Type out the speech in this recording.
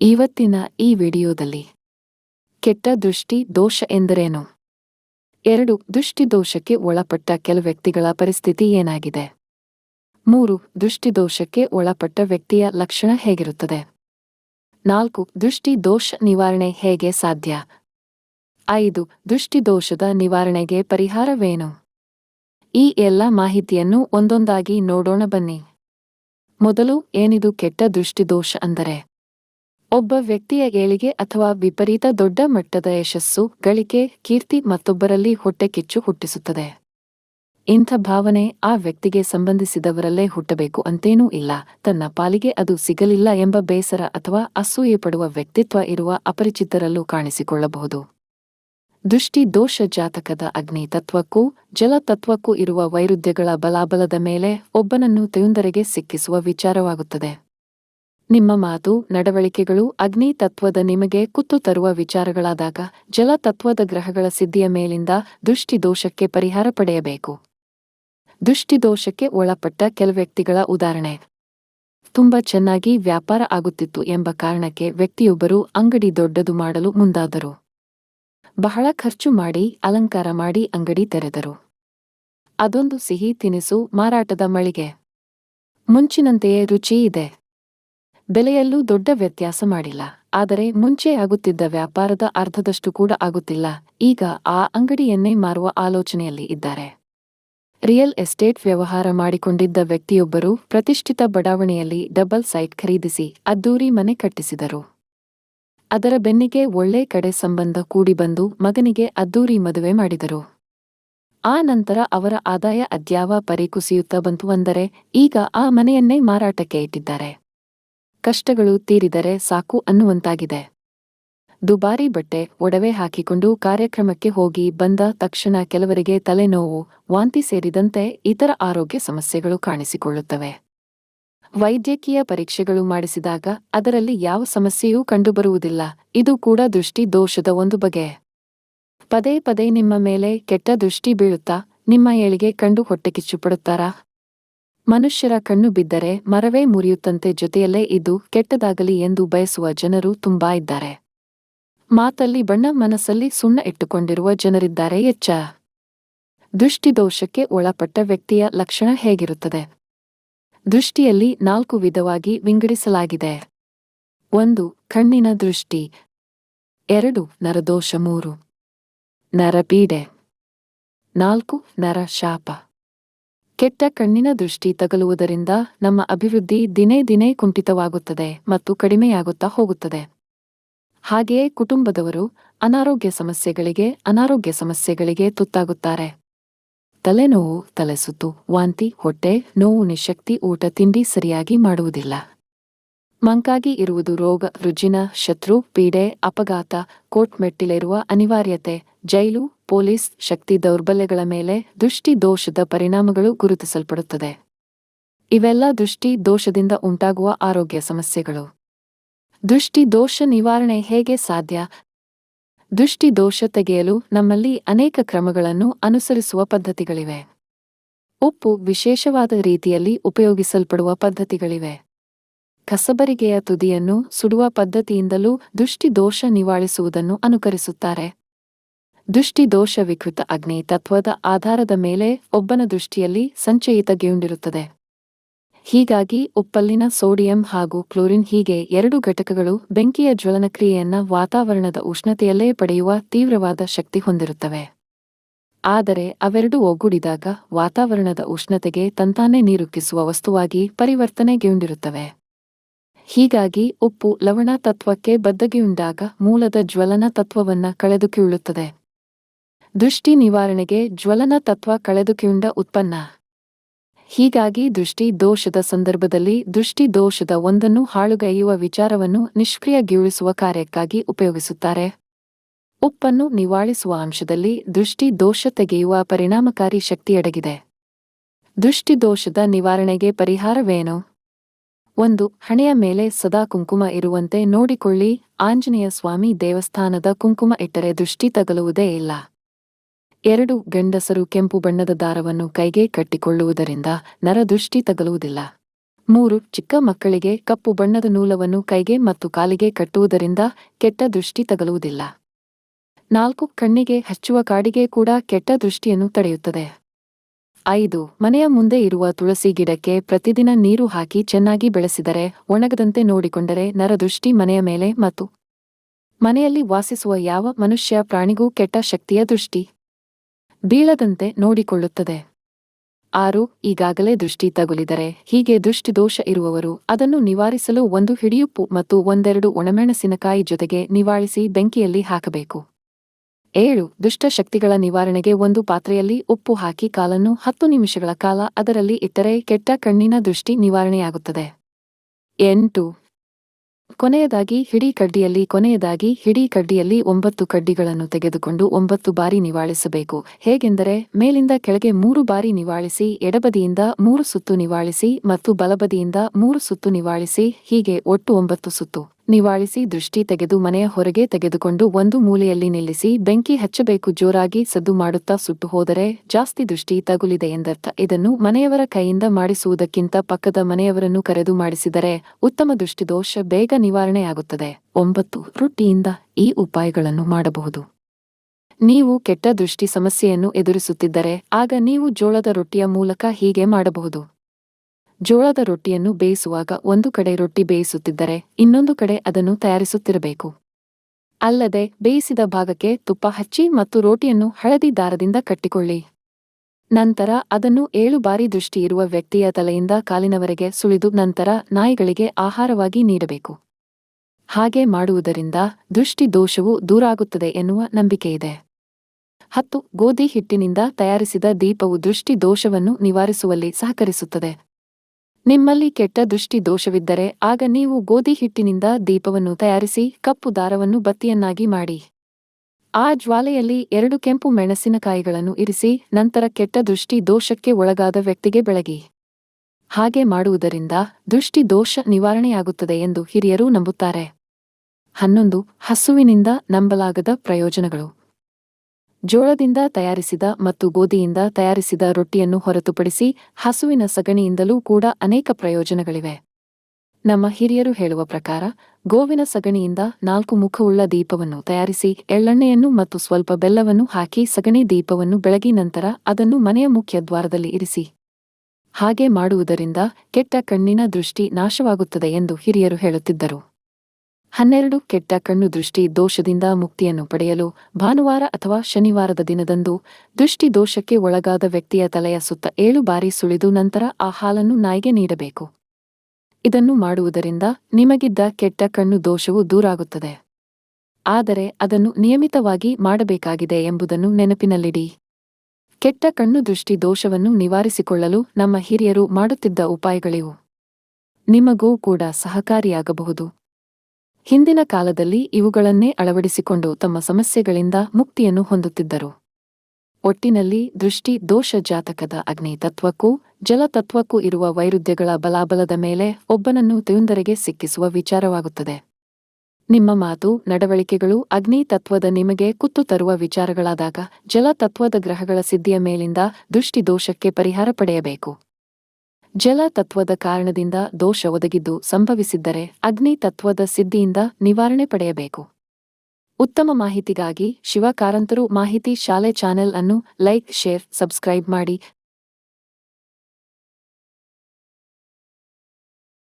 ಇವತ್ತಿನ ಈ ವಿಡಿಯೋದಲ್ಲಿ ಕೆಟ್ಟ ದೃಷ್ಟಿ ದೋಷ ಎಂದರೇನು? ಎರಡು, ದೃಷ್ಟಿ ದೋಷಕ್ಕೆ ಒಳಪಟ್ಟ ಕೆಲ ವ್ಯಕ್ತಿಗಳ ಪರಿಸ್ಥಿತಿ ಏನಾಗಿದೆ? ಮೂರು ದೃಷ್ಟಿದೋಷಕ್ಕೆ ಒಳಪಟ್ಟ ವ್ಯಕ್ತಿಯ ಲಕ್ಷಣ ಹೇಗಿರುತ್ತದೆ? ನಾಲ್ಕು, ದೃಷ್ಟಿ ದೋಷ ನಿವಾರಣೆ ಹೇಗೆ ಸಾಧ್ಯ? ಐದು ದೃಷ್ಟಿದೋಷದ ನಿವಾರಣೆಗೆ ಪರಿಹಾರವೇನು? ಈ ಎಲ್ಲ ಮಾಹಿತಿಯನ್ನು ಒಂದೊಂದಾಗಿ ನೋಡೋಣ ಬನ್ನಿ. ಮೊದಲು ಏನಿದು ಕೆಟ್ಟ ದೃಷ್ಟಿದೋಷ ಅಂದರೆ? ಒಬ್ಬ ವ್ಯಕ್ತಿಯ ಏಳಿಗೆ ಅಥವಾ ವಿಪರೀತ ದೊಡ್ಡ ಮಟ್ಟದ ಯಶಸ್ಸು, ಗಳಿಕೆ, ಕೀರ್ತಿ ಮತ್ತೊಬ್ಬರಲ್ಲಿ ಹೊಟ್ಟೆಕಿಚ್ಚು ಹುಟ್ಟಿಸುತ್ತದೆ. ಇಂಥ ಭಾವನೆ ಆ ವ್ಯಕ್ತಿಗೆ ಸಂಬಂಧಿಸಿದವರಲ್ಲೇ ಹುಟ್ಟಬೇಕು ಅಂತೇನೂ ಇಲ್ಲ. ತನ್ನ ಪಾಲಿಗೆ ಅದು ಸಿಗಲಿಲ್ಲ ಎಂಬ ಬೇಸರ ಅಥವಾ ಅಸೂಯೆ ಪಡುವ ವ್ಯಕ್ತಿತ್ವ ಇರುವ ಅಪರಿಚಿತರಲ್ಲೂ ಕಾಣಿಸಿಕೊಳ್ಳಬಹುದು. ದೃಷ್ಟಿ ದೋಷ ಜಾತಕದ ಅಗ್ನಿ ತತ್ವಕ್ಕೂ ಜಲತತ್ವಕ್ಕೂ ಇರುವ ವೈರುಧ್ಯಗಳ ಬಲಾಬಲದ ಮೇಲೆ ಒಬ್ಬನನ್ನು ತೆಯುಂದರೆಗೆ ಸಿಕ್ಕಿಸುವ ವಿಚಾರವಾಗುತ್ತದೆ. ನಿಮ್ಮ ಮಾತು, ನಡವಳಿಕೆಗಳು ಅಗ್ನಿ ತತ್ವದ ನಿಮಗೆ ಕುತ್ತು ತರುವ ವಿಚಾರಗಳಾದಾಗ ಜಲತತ್ವದ ಗ್ರಹಗಳ ಸಿದ್ಧಿಯ ಮೇಲಿಂದ ದುಷ್ಟಿದೋಷಕ್ಕೆ ಪರಿಹಾರ ಪಡೆಯಬೇಕು. ದುಷ್ಟಿದೋಷಕ್ಕೆ ಒಳಪಟ್ಟ ಕೆಲ ವ್ಯಕ್ತಿಗಳ ಉದಾಹರಣೆ. ತುಂಬ ಚೆನ್ನಾಗಿ ವ್ಯಾಪಾರ ಆಗುತ್ತಿತ್ತು ಎಂಬ ಕಾರಣಕ್ಕೆ ವ್ಯಕ್ತಿಯೊಬ್ಬರು ಅಂಗಡಿ ದೊಡ್ಡದು ಮಾಡಲು ಮುಂದಾದರು. ಬಹಳ ಖರ್ಚು ಮಾಡಿ, ಅಲಂಕಾರ ಮಾಡಿ ಅಂಗಡಿ ತೆರೆದರು. ಅದೊಂದು ಸಿಹಿ ತಿನಿಸು ಮಾರಾಟದ ಮಳಿಗೆ. ಮುಂಚಿನಂತೆಯೇ ರುಚಿ ಇದೆ. ಬೆಲೆಯಲ್ಲೂ ದೊಡ್ಡ ವ್ಯತ್ಯಾಸ ಮಾಡಿಲ್ಲ. ಆದರೆ ಮುಂಚೆ ಆಗುತ್ತಿದ್ದ ವ್ಯಾಪಾರದ ಅರ್ಧದಷ್ಟು ಕೂಡ ಆಗುತ್ತಿಲ್ಲ. ಈಗ ಆ ಅಂಗಡಿಯನ್ನೇ ಮಾರುವ ಆಲೋಚನೆಯಲ್ಲಿ ಇದ್ದಾರೆ. ರಿಯಲ್ ಎಸ್ಟೇಟ್ ವ್ಯವಹಾರ ಮಾಡಿಕೊಂಡಿದ್ದ ವ್ಯಕ್ತಿಯೊಬ್ಬರು ಪ್ರತಿಷ್ಠಿತ ಬಡಾವಣೆಯಲ್ಲಿ ಡಬಲ್ ಸೈಟ್ ಖರೀದಿಸಿ ಅದ್ದೂರಿ ಮನೆ ಕಟ್ಟಿಸಿದರು. ಅದರ ಬೆನ್ನಿಗೆ ಒಳ್ಳೆ ಕಡೆ ಸಂಬಂಧ ಕೂಡಿಬಂದು ಮಗನಿಗೆ ಅದ್ದೂರಿ ಮದುವೆ ಮಾಡಿದರು. ಆ ನಂತರ ಅವರ ಆದಾಯ ಅದ್ಯಾವ ಪರಿ ಕುಸಿಯುತ್ತಾ ಬಂತು ಅಂದರೆ ಈಗ ಆ ಮನೆಯನ್ನೇ ಮಾರಾಟಕ್ಕೆ ಇಟ್ಟಿದ್ದಾರೆ. ಕಷ್ಟಗಳು ತೀರಿದರೆ ಸಾಕು ಅನ್ನುವಂತಾಗಿದೆ. ದುಬಾರಿ ಬಟ್ಟೆ, ಒಡವೆ ಹಾಕಿಕೊಂಡು ಕಾರ್ಯಕ್ರಮಕ್ಕೆ ಹೋಗಿ ಬಂದ ತಕ್ಷಣ ಕೆಲವರಿಗೆ ತಲೆನೋವು, ವಾಂತಿ ಸೇರಿದಂತೆ ಇತರ ಆರೋಗ್ಯ ಸಮಸ್ಯೆಗಳು ಕಾಣಿಸಿಕೊಳ್ಳುತ್ತವೆ. ವೈದ್ಯಕೀಯ ಪರೀಕ್ಷೆಗಳು ಮಾಡಿಸಿದಾಗ ಅದರಲ್ಲಿ ಯಾವ ಸಮಸ್ಯೆಯೂ ಕಂಡುಬರುವುದಿಲ್ಲ, ಇದು ಕೂಡ ದೃಷ್ಟಿ ದೋಷದ ಒಂದು ಬಗೆ. ಪದೇ ಪದೇ ನಿಮ್ಮ ಮೇಲೆ ಕೆಟ್ಟ ದೃಷ್ಟಿ ಬೀಳುತ್ತಾ, ನಿಮ್ಮ ಏಳಿಗೆ ಕಂಡು ಹೊಟ್ಟೆ ಪಡುತ್ತಾರಾ ಮನುಷ್ಯರ ಕಣ್ಣು ಬಿದ್ದರೆ ಮರವೇ ಮುರಿಯುತ್ತಂತೆ ಜೊತೆಯಲ್ಲೇ ಇದು ಕೆಟ್ಟದಾಗಲಿ ಎಂದು ಬಯಸುವ ಜನರು ತುಂಬಾ ಇದ್ದಾರೆ. ಮಾತಲ್ಲಿ ಬಣ್ಣ ಮನಸ್ಸಲ್ಲಿ ಸುಣ್ಣ ಇಟ್ಟುಕೊಂಡಿರುವ ಜನರಿದ್ದಾರೆ ಎಚ್ಚ. ದೃಷ್ಟಿದೋಷಕ್ಕೆ ಒಳಪಟ್ಟ ವ್ಯಕ್ತಿಯ ಲಕ್ಷಣ ಹೇಗಿರುತ್ತದೆ? ದೃಷ್ಟಿಯಲ್ಲಿ ನಾಲ್ಕು ವಿಧವಾಗಿ ವಿಂಗಡಿಸಲಾಗಿದೆ. ಒಂದು, ಕಣ್ಣಿನ ದೃಷ್ಟಿ. ಎರಡು, ನರದೋಷ. ಮೂರು, ನರಪೀಡೆ. ನಾಲ್ಕು ನರ ಶಾಪ ಕೆಟ್ಟ ಕಣ್ಣಿನ ದೃಷ್ಟಿ ತಗಲುವುದರಿಂದ ನಮ್ಮ ಅಭಿವೃದ್ಧಿ ದಿನೇ ದಿನೇ ಕುಂಠಿತವಾಗುತ್ತದೆ ಮತ್ತು ಕಡಿಮೆಯಾಗುತ್ತಾ ಹೋಗುತ್ತದೆ. ಹಾಗೆಯೇ ಕುಟುಂಬದವರು ಅನಾರೋಗ್ಯ ಸಮಸ್ಯೆಗಳಿಗೆ ಅನಾರೋಗ್ಯ ಸಮಸ್ಯೆಗಳಿಗೆ ತುತ್ತಾಗುತ್ತಾರೆ. ತಲೆನೋವು, ತಲೆಸುತ್ತು, ವಾಂತಿ, ಹೊಟ್ಟೆ, ನೋವು, ನಿಶಕ್ತಿ, ಊಟ, ತಿಂಡಿ ಸರಿಯಾಗಿ ಮಾಡುವುದಿಲ್ಲ. ಮಂಕಾಗಿ ಇರುವುದು ರೋಗ, ರುಜಿನ, ಶತ್ರು, ಪೀಡೆ, ಅಪಘಾತ, ಕೋರ್ಟ್ ಮೆಟ್ಟಿಲಿರುವ ಅನಿವಾರ್ಯತೆ, ಜೈಲು, ಪೊಲೀಸ್, ಶಕ್ತಿ ದೌರ್ಬಲ್ಯಗಳ ಮೇಲೆ ದೃಷ್ಟಿ ದೋಷದ ಪರಿಣಾಮಗಳು ಗುರುತಿಸಲ್ಪಡುತ್ತದೆ. ಇವೆಲ್ಲ ದೃಷ್ಟಿ ದೋಷದಿಂದ ಉಂಟಾಗುವ ಆರೋಗ್ಯ ಸಮಸ್ಯೆಗಳು. ದೃಷ್ಟಿ ದೋಷ ನಿವಾರಣೆ ಹೇಗೆ ಸಾಧ್ಯ? ದೃಷ್ಟಿ ದೋಷ ತೆಗೆಯಲು ನಮ್ಮಲ್ಲಿ ಅನೇಕ ಕ್ರಮಗಳನ್ನು ಅನುಸರಿಸುವ ಪದ್ಧತಿಗಳಿವೆ. ಉಪ್ಪು ವಿಶೇಷವಾದ ರೀತಿಯಲ್ಲಿ ಉಪಯೋಗಿಸಲ್ಪಡುವ ಪದ್ಧತಿಗಳಿವೆ. ಕಸಬರಿಗೆಯ ತುದಿಯನ್ನು ಸುಡುವ ಪದ್ಧತಿಯಿಂದಲೂ ದುಷ್ಟಿದೋಷ ನಿವಾಳಿಸುವುದನ್ನು ಅನುಕರಿಸುತ್ತಾರೆ. ದುಷ್ಟಿದೋಷ ವಿಕೃತ ಅಗ್ನಿ ತತ್ವದ ಆಧಾರದ ಮೇಲೆ ಒಬ್ಬನ ದೃಷ್ಟಿಯಲ್ಲಿ ಸಂಚಯಿತಗೆಯುಂಡಿರುತ್ತದೆ ಹೀಗಾಗಿ ಉಪ್ಪಲ್ಲಿನ ಸೋಡಿಯಂ ಹಾಗೂ ಕ್ಲೋರಿನ್ ಹೀಗೆ ಎರಡು ಘಟಕಗಳು ಬೆಂಕಿಯ ಜ್ವಲನಕ್ರಿಯೆಯನ್ನ ವಾತಾವರಣದ ಉಷ್ಣತೆಯಲ್ಲೇ ಪಡೆಯುವ ತೀವ್ರವಾದ ಶಕ್ತಿ ಹೊಂದಿರುತ್ತವೆ. ಆದರೆ ಅವೆರಡೂ ಒಗ್ಗೂಡಿದಾಗ ವಾತಾವರಣದ ಉಷ್ಣತೆಗೆ ತಂತಾನೇ ನೀರುಕ್ಕಿಸುವ ವಸ್ತುವಾಗಿ ಪರಿವರ್ತನೆಗೆಯುಂಡಿರುತ್ತವೆ ಹೀಗಾಗಿ ಉಪ್ಪು ಲವಣ ತತ್ವಕ್ಕೆ ಬದ್ದಗೆಯುಂಡಾಗ ಮೂಲದ ಜ್ವಲನ ತತ್ವವನ್ನ ಕಳೆದುಕಿಳುತ್ತದೆ. ದೃಷ್ಟಿ ನಿವಾರಣೆಗೆ ಜ್ವಲನ ತತ್ವ ಕಳೆದುಕಿಯುಂಡ ಉತ್ಪನ್ನ. ಹೀಗಾಗಿ ದೃಷ್ಟಿ ದೋಷದ ಸಂದರ್ಭದಲ್ಲಿ ದೃಷ್ಟಿ ದೋಷದ ಒಂದನ್ನು ಹಾಳುಗೈಯುವ ವಿಚಾರವನ್ನು ನಿಷ್ಕ್ರಿಯಗೊಳಿಸುವ ಕಾರ್ಯಕ್ಕಾಗಿ ಉಪಯೋಗಿಸುತ್ತಾರೆ. ಉಪ್ಪನ್ನು ನಿವಾಳಿಸುವ ಅಂಶದಲ್ಲಿ ದೃಷ್ಟಿ ದೋಷ ತೆಗೆಯುವ ಪರಿಣಾಮಕಾರಿ ಶಕ್ತಿಯಡಗಿದೆ. ದೃಷ್ಟಿದೋಷದ ನಿವಾರಣೆಗೆ ಪರಿಹಾರವೇನು? ಒಂದು, ಹಣೆಯ ಮೇಲೆ ಸದಾ ಕುಂಕುಮ ಇರುವಂತೆ ನೋಡಿಕೊಳ್ಳಿ. ಆಂಜನೇಯ ಸ್ವಾಮಿ ದೇವಸ್ಥಾನದ ಕುಂಕುಮ ಇಟ್ಟರೆ ದೃಷ್ಟಿ ತಗಲುವುದೇ ಇಲ್ಲ. ಎರಡು, ಗಂಡಸರು ಕೆಂಪು ಬಣ್ಣದ ದಾರವನ್ನು ಕೈಗೆ ಕಟ್ಟಿಕೊಳ್ಳುವುದರಿಂದ ನರದೃಷ್ಟಿ ತಗಲುವುದಿಲ್ಲ. ಮೂರು, ಚಿಕ್ಕ ಮಕ್ಕಳಿಗೆ ಕಪ್ಪು ಬಣ್ಣದ ನೂಲವನ್ನು ಕೈಗೆ ಮತ್ತು ಕಾಲಿಗೆ ಕಟ್ಟುವುದರಿಂದ ಕೆಟ್ಟ ದೃಷ್ಟಿ ತಗಲುವುದಿಲ್ಲ. ನಾಲ್ಕು, ಕಣ್ಣಿಗೆ ಹಚ್ಚುವ ಕಾಡಿಗೆ ಕೂಡ ಕೆಟ್ಟ ದೃಷ್ಟಿಯನ್ನು ತಡೆಯುತ್ತದೆ. ಐದು, ಮನೆಯ ಮುಂದೆ ಇರುವ ತುಳಸಿ ಗಿಡಕ್ಕೆ ಪ್ರತಿದಿನ ನೀರು ಹಾಕಿ ಚೆನ್ನಾಗಿ ಬೆಳೆಸಿದರೆ, ಒಣಗದಂತೆ ನೋಡಿಕೊಂಡರೆ ನರದೃಷ್ಟಿ ಮನೆಯ ಮೇಲೆ ಮತ್ತು ಮನೆಯಲ್ಲಿ ವಾಸಿಸುವ ಯಾವ ಮನುಷ್ಯ ಪ್ರಾಣಿಗೂ ಕೆಟ್ಟ ಶಕ್ತಿಯ ದೃಷ್ಟಿ? ಬೀಳದಂತೆ ನೋಡಿಕೊಳ್ಳುತ್ತದೆ. ಆರು, ಈಗಾಗಲೇ ದೃಷ್ಟಿ ತಗುಲಿದರೆ ಹೀಗೆ ದೃಷ್ಟಿದೋಷ ಇರುವವರು ಅದನ್ನು ನಿವಾರಿಸಲು ಒಂದು ಹಿಡಿಯುಪ್ಪು ಮತ್ತು ಒಂದೆರಡು ಒಣಮೆಣಸಿನಕಾಯಿ ಜೊತೆಗೆ ನಿವಾಳಿಸಿ ಬೆಂಕಿಯಲ್ಲಿ ಹಾಕಬೇಕು. ಏಳು, ದುಷ್ಟ ಶಕ್ತಿಗಳ ನಿವಾರಣೆಗೆ ಒಂದು ಪಾತ್ರೆಯಲ್ಲಿ ಉಪ್ಪು ಹಾಕಿ ಕಾಲನ್ನು ಹತ್ತು ನಿಮಿಷಗಳ ಕಾಲ ಅದರಲ್ಲಿ ಇಟ್ಟರೆ ಕೆಟ್ಟ ಕಣ್ಣಿನ ದೃಷ್ಟಿ ನಿವಾರಣೆಯಾಗುತ್ತದೆ. ಎಂಟು, ಕೊನೆಯದಾಗಿ ಹಿಡಿ ಕಡ್ಡಿಯಲ್ಲಿ, ಕೊನೆಯದಾಗಿ ಹಿಡಿ ಕಡ್ಡಿಯಲ್ಲಿ ಒಂಬತ್ತು ಕಡ್ಡಿಗಳನ್ನು ತೆಗೆದುಕೊಂಡು ಒಂಬತ್ತು ಬಾರಿ ನಿವಾಳಿಸಬೇಕು. ಹೇಗೆಂದರೆ, ಮೇಲಿಂದ ಕೆಳಗೆ ಮೂರು ಬಾರಿ ನಿವಾಳಿಸಿ, ಎಡಬದಿಯಿಂದ ಮೂರು ಸುತ್ತು ನಿವಾಳಿಸಿ ಮತ್ತು ಬಲಬದಿಯಿಂದ ಮೂರು ಸುತ್ತು ನಿವಾಳಿಸಿ, ಹೀಗೆ ಒಟ್ಟು ಒಂಬತ್ತು ಸುತ್ತು. ನಿವಾಳಿಸಿ ದೃಷ್ಟಿ ತೆಗೆದು ಮನೆಯ ಹೊರಗೆ ತೆಗೆದುಕೊಂಡು ಒಂದು ಮೂಲೆಯಲ್ಲಿ ನಿಲ್ಲಿಸಿ, ಬೆಂಕಿ ಹಚ್ಚಬೇಕು ಜೋರಾಗಿ ಸದ್ದು ಮಾಡುತ್ತಾ ಸುಟ್ಟು ಹೋದರೆ ಜಾಸ್ತಿ ದೃಷ್ಟಿ ತಗುಲಿದೆ ಎಂದರ್ಥ. ಇದನ್ನು ಮನೆಯವರ ಕೈಯಿಂದ ಮಾಡಿಸುವುದಕ್ಕಿಂತ ಪಕ್ಕದ ಮನೆಯವರನ್ನು ಕರೆದು ಮಾಡಿಸಿದರೆ ಉತ್ತಮ ದೃಷ್ಟಿದೋಷ ಬೇಗ ನಿವಾರಣೆಯಾಗುತ್ತದೆ. ಒಂಬತ್ತು, ರೊಟ್ಟಿಯಿಂದ ಈ ಉಪಾಯಗಳನ್ನು ಮಾಡಬಹುದು. ನೀವು ಕೆಟ್ಟ ದೃಷ್ಟಿ ಸಮಸ್ಯೆಯನ್ನು ಎದುರಿಸುತ್ತಿದ್ದರೆ, ಆಗ ನೀವು ಜೋಳದ ರೊಟ್ಟಿಯ ಮೂಲಕ ಹೀಗೆ ಮಾಡಬಹುದು. ಜೋಳದ ರೊಟ್ಟಿಯನ್ನು ಬೇಯಿಸುವಾಗ ಒಂದು ಕಡೆ ರೊಟ್ಟಿ ಬೇಯಿಸುತ್ತಿದ್ದರೆ ಇನ್ನೊಂದು ಕಡೆ ಅದನ್ನು ತಯಾರಿಸುತ್ತಿರಬೇಕು. ಅಲ್ಲದೆ ಬೇಯಿಸಿದ ಭಾಗಕ್ಕೆ ತುಪ್ಪ ಹಚ್ಚಿ ಮತ್ತು ರೋಟಿಯನ್ನು ಹಳದಿ ದಾರದಿಂದ ಕಟ್ಟಿಕೊಳ್ಳಿ. ನಂತರ ಅದನ್ನು ಏಳು ಬಾರಿ ದೃಷ್ಟಿ ಇರುವ ವ್ಯಕ್ತಿಯ ತಲೆಯಿಂದ ಕಾಲಿನವರೆಗೆ ಸುಳಿದು ನಂತರ ನಾಯಿಗಳಿಗೆ ಆಹಾರವಾಗಿ ನೀಡಬೇಕು. ಹಾಗೆ ಮಾಡುವುದರಿಂದ ದೃಷ್ಟಿ ದೋಷವು ದೂರಾಗುತ್ತದೆ ಎನ್ನುವ ನಂಬಿಕೆಯಿದೆ. ಹತ್ತು, ಗೋಧಿ ಹಿಟ್ಟಿನಿಂದ ತಯಾರಿಸಿದ ದೀಪವು ದೃಷ್ಟಿ ದೋಷವನ್ನು ನಿವಾರಿಸುವಲ್ಲಿ ಸಹಕರಿಸುತ್ತದೆ. ನಿಮ್ಮಲ್ಲಿ ಕೆಟ್ಟ ದೃಷ್ಟಿ ದೋಷವಿದ್ದರೆ ಆಗ ನೀವು ಗೋಧಿ ಹಿಟ್ಟಿನಿಂದ ದೀಪವನ್ನು ತಯಾರಿಸಿ ಕಪ್ಪು ದಾರವನ್ನು ಬತ್ತಿಯನ್ನಾಗಿ ಮಾಡಿ. ಆ ಜ್ವಾಲೆಯಲ್ಲಿ ಎರಡು ಕೆಂಪು ಮೆಣಸಿನಕಾಯಿಗಳನ್ನು ಇರಿಸಿ ನಂತರ ಕೆಟ್ಟ ದೃಷ್ಟಿ ದೋಷಕ್ಕೆ ಒಳಗಾದ ವ್ಯಕ್ತಿಗೆ ಬೆಳಗಿ. ಹಾಗೆ ಮಾಡುವುದರಿಂದ ದೃಷ್ಟಿ ದೋಷ ನಿವಾರಣೆಯಾಗುತ್ತದೆ ಎಂದು ಹಿರಿಯರು ನಂಬುತ್ತಾರೆ. ಹನ್ನೊಂದು ಹಸುವಿನಿಂದ ನಂಬಲಾಗದ ಪ್ರಯೋಜನಗಳು. ಜೋಳದಿಂದ ತಯಾರಿಸಿದ ಮತ್ತು ಗೋಧಿಯಿಂದ ತಯಾರಿಸಿದ ರೊಟ್ಟಿಯನ್ನು ಹೊರತುಪಡಿಸಿ ಹಸುವಿನ ಸಗಣಿಯಿಂದಲೂ ಕೂಡ ಅನೇಕ ಪ್ರಯೋಜನಗಳಿವೆ. ನಮ್ಮ ಹಿರಿಯರು ಹೇಳುವ ಪ್ರಕಾರ, ಗೋವಿನ ಸಗಣಿಯಿಂದ ನಾಲ್ಕು ಮುಖವುಳ್ಳ ದೀಪವನ್ನು ತಯಾರಿಸಿ ಎಳ್ಳೆಣ್ಣೆಯನ್ನು ಮತ್ತು ಸ್ವಲ್ಪ ಬೆಲ್ಲವನ್ನು ಹಾಕಿ ಸಗಣಿ ದೀಪವನ್ನು ಬೆಳಗಿ ನಂತರ ಅದನ್ನು ಮನೆಯ ಮುಖ್ಯ ದ್ವಾರದಲ್ಲಿ ಇರಿಸಿ. ಹಾಗೆ ಮಾಡುವುದರಿಂದ ಕೆಟ್ಟ ಕಣ್ಣಿನ ದೃಷ್ಟಿ ನಾಶವಾಗುತ್ತದೆ ಎಂದು ಹಿರಿಯರು ಹೇಳುತ್ತಿದ್ದರು. ಹನ್ನೆರಡು ಕೆಟ್ಟ ಕಣ್ಣು ದೃಷ್ಟಿ ದೋಷದಿಂದ ಮುಕ್ತಿಯನ್ನು ಪಡೆಯಲು ಭಾನುವಾರ ಅಥವಾ ಶನಿವಾರದ ದಿನದಂದು ದೃಷ್ಟಿ ದೋಷಕ್ಕೆ ಒಳಗಾದ ವ್ಯಕ್ತಿಯ ತಲೆಯ ಸುತ್ತ ಏಳು ಬಾರಿ ಸುಳಿದು ನಂತರ ಆ ಹಾಲನ್ನು ನಾಯಿಗೆ ನೀಡಬೇಕು. ಇದನ್ನು ಮಾಡುವುದರಿಂದ ನಿಮಗಿದ್ದ ಕೆಟ್ಟ ಕಣ್ಣು ದೋಷವು ದೂರಾಗುತ್ತದೆ. ಆದರೆ ಅದನ್ನು ನಿಯಮಿತವಾಗಿ ಮಾಡಬೇಕಾಗಿದೆ ಎಂಬುದನ್ನು ನೆನಪಿನಲ್ಲಿಡಿ. ಕೆಟ್ಟ ಕಣ್ಣು ದೃಷ್ಟಿ ದೋಷವನ್ನು ನಿವಾರಿಸಿಕೊಳ್ಳಲು ನಮ್ಮ ಹಿರಿಯರು ಮಾಡುತ್ತಿದ್ದ ಉಪಾಯಗಳಿವು. ನಿಮಗೂ ಕೂಡ ಸಹಕಾರಿಯಾಗಬಹುದು. ಹಿಂದಿನ ಕಾಲದಲ್ಲಿ ಇವುಗಳನ್ನೇ ಅಳವಡಿಸಿಕೊಂಡು ತಮ್ಮ ಸಮಸ್ಯೆಗಳಿಂದ ಮುಕ್ತಿಯನ್ನು ಹೊಂದುತ್ತಿದ್ದರು. ಒಟ್ಟಿನಲ್ಲಿ ದೃಷ್ಟಿ ದೋಷ ಜಾತಕದ ಅಗ್ನಿ ತತ್ವಕ್ಕೂ ಜಲತತ್ವಕ್ಕೂ ಇರುವ ವೈರುಧ್ಯಗಳ ಬಲಾಬಲದ ಮೇಲೆ ಒಬ್ಬನನ್ನು ತೆಯುಂದರೆಗೆ ಸಿಕ್ಕಿಸುವ ವಿಚಾರವಾಗುತ್ತದೆ. ನಿಮ್ಮ ಮಾತು, ನಡವಳಿಕೆಗಳು ಅಗ್ನಿ ತತ್ವದ ನಿಮಗೆ ಕುತ್ತು ತರುವ ವಿಚಾರಗಳಾದಾಗ ಜಲತತ್ವದ ಗ್ರಹಗಳ ಸಿದ್ಧಿಯ ಮೇಲಿಂದ ದೃಷ್ಟಿ ದೋಷಕ್ಕೆ ಪರಿಹಾರ ಪಡೆಯಬೇಕು. ಜಲ ತತ್ವದ ಕಾರಣದಿಂದ ದೋಷ ಒದಗಿದ್ದು ಸಂಭವಿಸಿದ್ದರೆ ಅಗ್ನಿ ತತ್ವದ ಸಿದ್ಧಿಯಿಂದ ನಿವಾರಣೆ ಪಡೆಯಬೇಕು. ಉತ್ತಮ ಮಾಹಿತಿಗಾಗಿ ಶಿವಕಾರಂತರು ಮಾಹಿತಿ ಶಾಲೆ ಚಾನೆಲ್ ಅನ್ನು ಲೈಕ್, ಶೇರ್, ಸಬ್ಸ್ಕ್ರೈಬ್ ಮಾಡಿ.